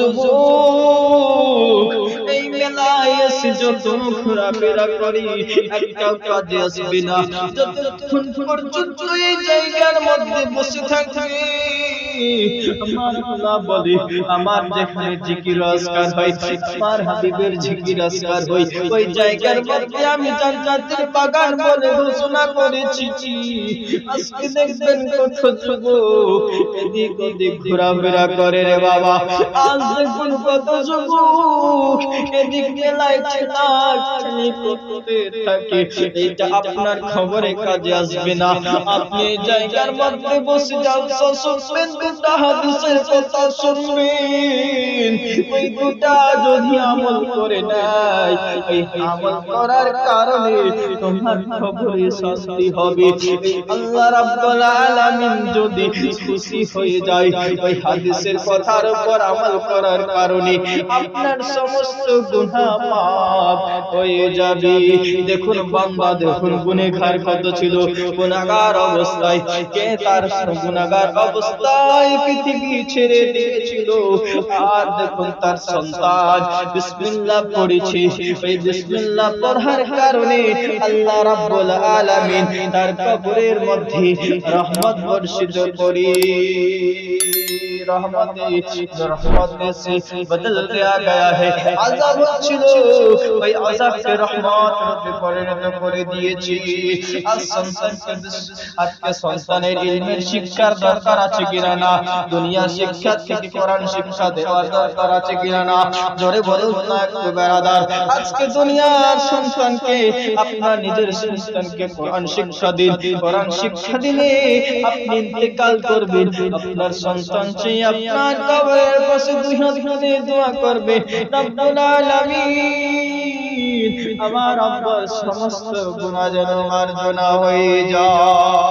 যুবক, এই মেলায় এসে যত ঘোরাফেরা করি, একটাও কাজে আসবে না। যতক্ষণ পর্যন্ত এই জায়গার মধ্যে বসে থাকবে আমার যেখানে জিকির আজকার হয় আমার হাবিবের জিকির আজকার হয়। ওই জায়গার মধ্যে আমি জান্নাতের বাগান বলে ঘোষণা করেছি। আজকে দেখবেন কত যুব এদিক ওদিক ঘোরাফেরা করে রে বাবা। আজ দেখবেন কত যুবক এদিক করতে থাকে এটা আপনার খবরে কাজে আসবে না। আপনি এই জায়গার মধ্যে বসে যান শুনবেন হাদিসের কথা শুনবেন। ওই দুটা যদি আমল করে নাই আমল করার কারণে তোমার খবরে শান্তি হবে। আল্লাহ রাব্বুল আলামিন যদি খুশি হয়ে যায়, ওই হাদিসের কথার উপর আমল করার কারণে আপনার সমস্ত গুনাহ হয়ে যাবে। দেখুন, বান্দা, দেখুন, গুনাহগার কত ছিল। গুনাহগার অবস্থায় কে তার গুনাহগার অবস্থায় পৃথিবী ছেড়ে দিয়েছিল? আর দেখুন তার সন্তান। বিসমিল্লাহ পড়েছে। এই বিসমিল্লাহ পড়ার কারণে আল্লাহ রাব্বুল আলামিন তার কবরের মধ্যে রহমত বর্ষিত করে रहमत रहमत से बदल दिया गया है আযাব ছিল ওই আযাবকে রহমত রূপে পরিণত করে দিয়েছি আজ সন্তানকে আজকে সন্তানের ইলমের শিক্ষার দরকার আছে কিনা না দুনিয়া শিক্ষা থেকে কোরআন শিক্ষা দেওয়ার দরকার আছে কিনা না জোরে বলুন না একটু বেরাদার আজকে দুনিয়ার সন্তানকে আপনার নিজের সন্তানকে কোরআন শিক্ষা দিন কোরআন শিক্ষা দিলে আপনি ইন্তেকাল করবেন আপনার সন্তান চেয়ে আপনার কবরের পাশে দুই হাত তুলে দোয়া করবে রব্বুল আলামিন আমার আব্বার সমস্ত গুনাহ যেন মার্জনা হয়ে যায়